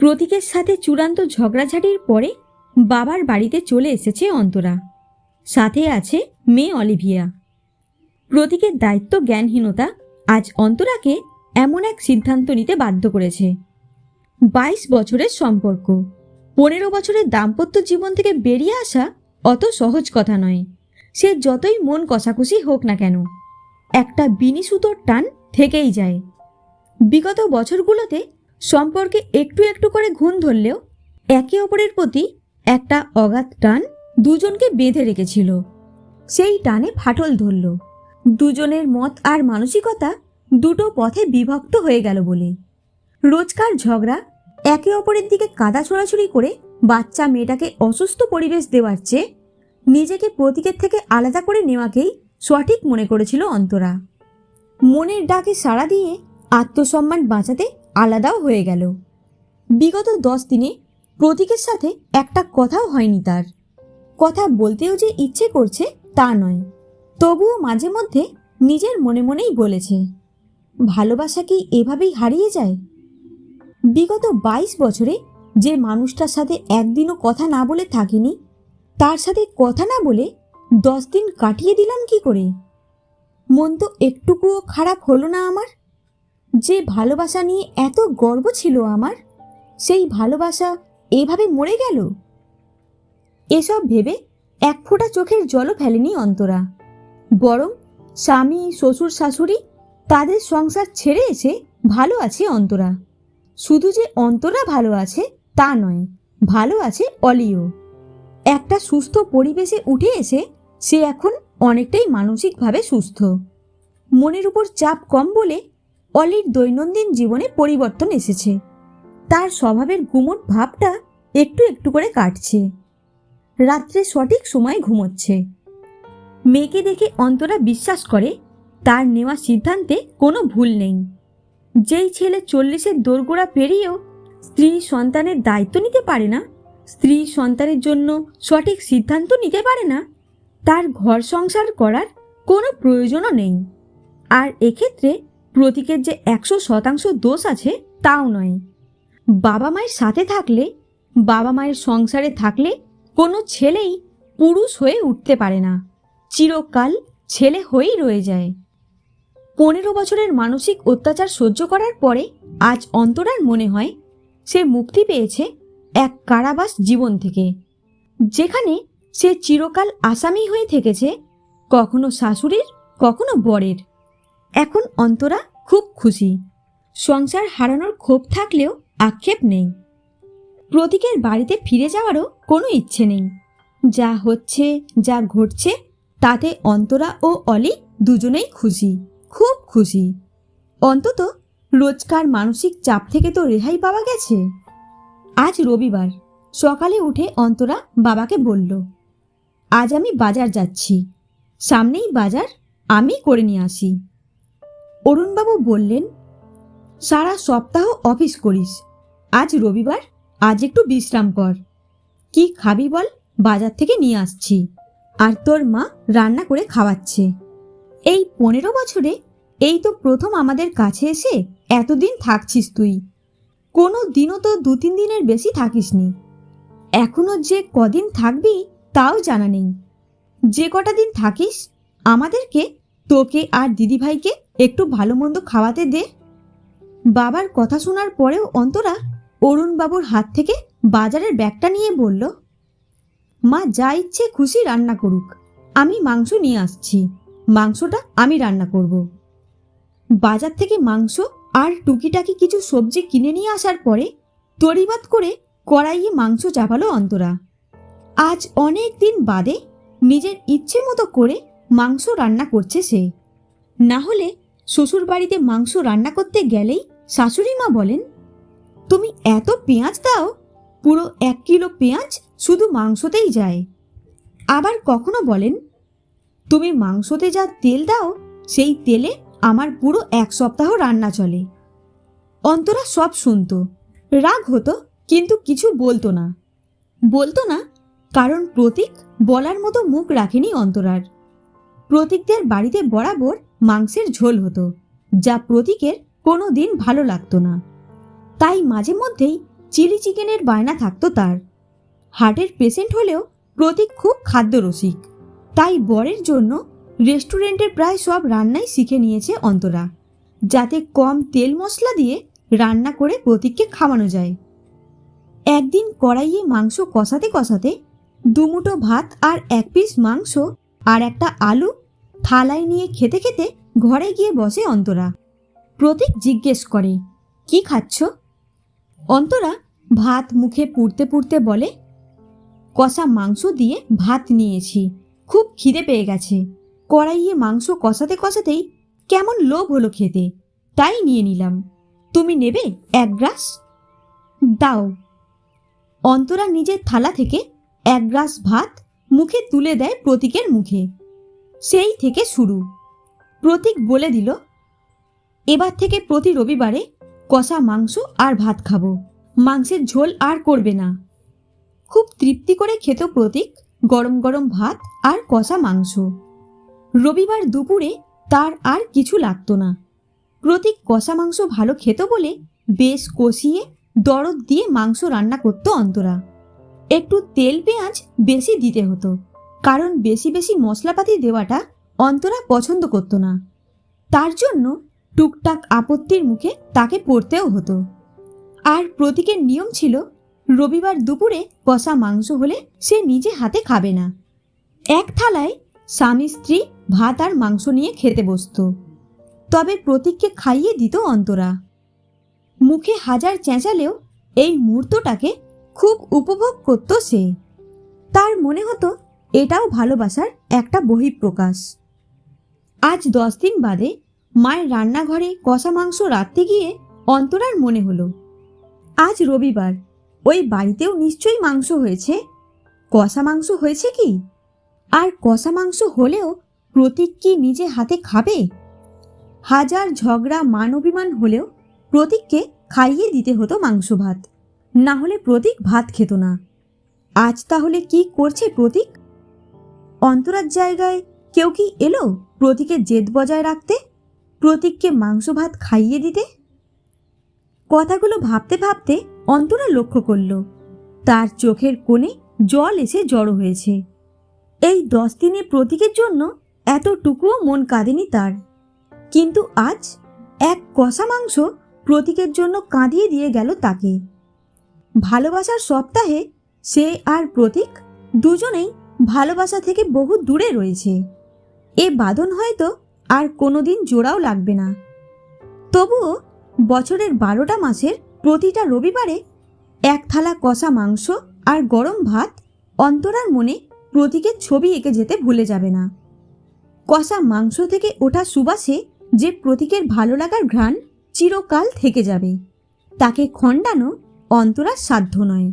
প্রতীকের সাথে চূড়ান্ত ঝগড়াঝাটির পরে বাবার বাড়িতে চলে এসেছে অন্তরা। সাথে আছে মেয়ে অলিভিয়া। প্রতীকের দায়িত্ব জ্ঞানহীনতা আজ অন্তরাকে এমন এক সিদ্ধান্ত নিতে বাধ্য করেছে। বাইশ বছরের সম্পর্ক। পনেরো বছরের দাম্পত্য জীবন থেকে বেরিয়ে আসা অত সহজ কথা নয়। সে যতই মন কষাকষি হোক না কেন, একটা বিনি সুতোর টান থেকেই যায়। বিগত বছরগুলোতে সম্পর্কে একটু একটু করে ঘুণ ধরলেও একে অপরের প্রতি একটা অগাধ টান দুজনকে বেঁধে রেখেছিল। সেই টানে ফাটল ধরল। দুজনের মত আর মানসিকতা দুটো পথে বিভক্ত হয়ে গেল বলে। রোজকার ঝগড়া একে অপরের দিকে কাদা ছোড়াছুড়ি করে বাচ্চা মেয়েটাকে অসুস্থ পরিবেশ দেওয়ার চেয়ে নিজেকে প্রতীকের থেকে আলাদা করে নেওয়াকেই সঠিক মনে করেছিল অন্তরা। মনের ডাকে সাড়া দিয়ে আত্মসম্মান বাঁচাতে আলাদাও হয়ে গেল। বিগত দশ দিনে প্রতীকের সাথে একটা কথাও হয়নি তার। কথা বলতেও যে ইচ্ছে করছে তা নয়, তবুও মাঝে মধ্যে নিজের মনে মনেই বলেছে, ভালোবাসা কি এভাবেই হারিয়ে যায়? বিগত বাইশ বছরে যে মানুষটার সাথে একদিনও কথা না বলে থাকিনি, তার সাথে কথা না বলে দশ দিন কাটিয়ে দিলাম কি করে? মন তো একটুকুও খারাপ হলো না আমার। যে ভালোবাসা নিয়ে এত গর্ব ছিল আমার, সেই ভালোবাসা এভাবে মরে গেল? এসব ভেবে এক ফোঁটা চোখের জলও ফেলেনি অন্তরা। বরং স্বামী, শ্বশুর, শাশুড়ি তাদের সংসার ছেড়ে এসে ভালো আছে অন্তরা। শুধু যে অন্তরা ভালো আছে তা নয়, ভালো আছে অলিও। একটা সুস্থ পরিবেশে উঠে এসে সে এখন অনেকটাই মানসিকভাবে সুস্থ। মনের উপর চাপ কম বলে অলির দৈনন্দিন জীবনে পরিবর্তন এসেছে। তার স্বভাবের গুমট ভাবটা একটু একটু করে কাটছে। রাত্রে সঠিক সময় ঘুমোচ্ছে। মেয়েকে দেখে অন্তরা বিশ্বাস করে, তার নেওয়া সিদ্ধান্তে কোনো ভুল নেই। যেই ছেলে চল্লিশের দোরগোড়া পেরিয়েও স্ত্রী সন্তানের দায়িত্ব নিতে পারে না, স্ত্রী সন্তানের জন্য সঠিক সিদ্ধান্ত নিতে পারে না, তার ঘর সংসার করার কোনো প্রয়োজনও নেই। আর এক্ষেত্রে প্রতীকের যে একশো শতাংশ দোষ আছে, তাও নয়। বাবা মায়ের সাথে থাকলে, বাবা মায়ের সংসারে থাকলে কোনো ছেলেই পুরুষ হয়ে উঠতে পারে না। চিরকাল ছেলে হয়েই রয়ে যায়। পনেরো বছরের মানসিক অত্যাচার সহ্য করার পরে আজ অন্তরার মনে হয়, সে মুক্তি পেয়েছে এক কারাবাস জীবন থেকে। যেখানে সে চিরকাল আসামি হয়ে থেকেছে, কখনো শাশুড়ির, কখনো বরের। এখন অন্তরা খুব খুশি। সংসার হারানোর ক্ষোভ থাকলেও আক্ষেপ নেই। প্রতীকের বাড়িতে ফিরে যাওয়ারও কোনো ইচ্ছে নেই। যা হচ্ছে, যা ঘটছে, তাতে অন্তরা ও অলি দুজনেই খুশি, খুব খুশি। অন্তত রোজকার মানসিক চাপ থেকে তো রেহাই পাওয়া গেছে। আজ রবিবার, সকালে উঠে অন্তরা বাবাকে বলল, আজ আমি বাজার যাচ্ছি। সামনেই বাজার, আমি করে নিয়ে আসি। অরুণবাবু বললেন, সারা সপ্তাহ অফিস করিস। আজ রবিবার, আজ একটু বিশ্রাম কর। কি খাবি বল? বাজার থেকে নিয়ে আসছি। আর তোর মা রান্না করে খাওয়াচ্ছে। এই পনেরো বছরে এই তো প্রথম আমাদের কাছে এসে এতদিন থাকছিস তুই। কোনো দিনও তো দু তিন দিনের বেশি থাকিসনি। এখনও যে কদিন থাকবি তাও জানা নেই। যে কটা দিন থাকিস আমাদেরকে তোকে আর দিদিভাইকে একটু ভালো মন্দ খাওয়াতে দে। বাবার কথা শোনার পরেও অন্তরা অরুণবাবুর হাত থেকে বাজারের ব্যাগটা নিয়ে বলল, মা, যা ইচ্ছে খুশি রান্না করুক। আমি মাংস নিয়ে আসছি। মাংসটা আমি রান্না করব। বাজার থেকে মাংস আর টুকিটাকি কিছু সবজি কিনে নিয়ে আসার পরে তরিবাদ করে কড়াইয়ে মাংস চাপালো অন্তরা। আজ অনেক দিন বাদে নিজের ইচ্ছে মতো করে মাংস রান্না করছে সে। না হলে শ্বশুর বাড়িতে মাংস রান্না করতে গেলেই শাশুড়ি মা বলেন, তুমি এত পেঁয়াজ দাও, পুরো এক কিলো পেঁয়াজ শুধু মাংসতেই যায়। আবার কখনো বলেন, তুমি মাংসতে যা তেল দাও, সেই তেলে আমার পুরো এক সপ্তাহ রান্না চলে। অন্তরা সব শুনত। রাগ হতো, কিন্তু কিছু বলতো না। বলতো না, কারণ প্রতীক বলার মতো মুখ রাখেনি অন্তরার। প্রতীকদের বাড়িতে বরাবর মাংসের ঝোল হতো, যা প্রতীকের কোনো দিন ভালো লাগতো না। তাই মাঝে মধ্যেই চিলি চিকেনের বায়না থাকতো তার। হার্টের পেশেন্ট হলেও প্রতীক খুব খাদ্যরসিক। তাই বরের জন্য রেস্টুরেন্টের প্রায় সব রান্নাই শিখে নিয়েছে অন্তরা, যাতে কম তেল মশলা দিয়ে রান্না করে প্রতীককে খাওয়ানো যায়। একদিন কড়াইয়ে মাংস কষাতে কষাতে দুমুটো ভাত আর এক পিস মাংস আর একটা আলু থালায় নিয়ে খেতে খেতে ঘরে গিয়ে বসে অন্তরা। প্রতীক জিজ্ঞেস করে, কি খাচ্ছ? অন্তরা ভাত মুখে পুড়তে পুড়তে বলে, কষা মাংস দিয়ে ভাত নিয়েছি, খুব খিদে পেয়ে গেছে। কড়াইয়ে মাংস কষাতে কষাতেই কেমন লোভ হলো খেতে, তাই নিয়ে নিলাম। তুমি নেবে এক গ্রাস দাও। অন্তরা নিজের থালা থেকে এক গ্রাস ভাত মুখে তুলে দেয় প্রতীকের মুখে। সেই থেকে শুরু। প্রতীক বলে দিল, এবার থেকে প্রতি রবিবারে কষা মাংস আর ভাত খাব। মাংসের ঝোল আর করবে না। খুব তৃপ্তি করে খেত প্রতীক গরম গরম ভাত আর কষা মাংস। রবিবার দুপুরে তার আর কিছু লাগতো না। প্রতীক কষা মাংস ভালো খেত বলে বেশ কষিয়ে দরদ দিয়ে মাংস রান্না করত অন্তরা। একটু তেল পেঁয়াজ বেশি দিতে হতো। কারণ বেশি বেশি মশলাপাতি দেওয়াটা অন্তরা পছন্দ করতো না। তার জন্য টুকটাক আপত্তির মুখে তাকে পড়তেও হতো। আর প্রতীকের নিয়ম ছিল, রবিবার দুপুরে কষা মাংস হলে সে নিজে হাতে খাবে না। এক থালায় স্বামী স্ত্রী ভাত আর মাংস নিয়ে খেতে বসতো। তবে প্রতীককে খাইয়ে দিত অন্তরা। মুখে হাজার চেঁচালেও এই মুহূর্তটাকে খুব উপভোগ করত সে। তার মনে হতো এটাও ভালোবাসার একটা বহিঃপ্রকাশ। আজ দশ দিন বাদে মায়ের রান্নাঘরে কষা মাংস রাখতে গিয়ে অন্তরার মনে হলো, আজ রবিবার, ওই বাড়িতেও নিশ্চয়ই মাংস হয়েছে। কষা মাংস হয়েছে কি? আর কষা মাংস হলেও প্রতীক কি নিজে হাতে খাবে? হাজার ঝগড়া মান অভিমান হলেও প্রতীককে খাইয়ে দিতে হতো মাংস ভাত। না হলে প্রতীক ভাত খেত না। আজ তাহলে কি করছে প্রতীক? অন্তরার জায়গায় কেউ কি এলো প্রতীকের জেদ বজায় রাখতে? প্রতীককে মাংস ভাত খাইয়ে দিতে? কথাগুলো ভাবতে ভাবতে অন্তরা লক্ষ্য করল, তার চোখের কোণে জল এসে জড়ো হয়েছে। এই দশ দিনে প্রতীকের জন্য এতটুকুও মন কাঁদেনি তার। কিন্তু আজ এক কষা মাংস প্রতীকের জন্য কাঁদিয়ে দিয়ে গেল তাকে। ভালোবাসার সপ্তাহে সে আর প্রতীক দুজনেই ভালোবাসা থেকে বহু দূরে রয়েছে। এ বাঁধন হয়তো আর কোনোদিন জোড়াও লাগবে না। তবুও বছরের বারোটা মাসের প্রতিটা রবিবারে এক থালা কষা মাংস আর গরম ভাত অন্তরার মনে প্রতীকের ছবি এঁকে যেতে ভুলে যাবে না। কষা মাংস থেকে ওঠা সুবাসে যে প্রতীকের ভালো লাগার ঘ্রাণ চিরকাল থেকে যাবে, তাকে খণ্ডানো অন্তরার সাধ্য নয়।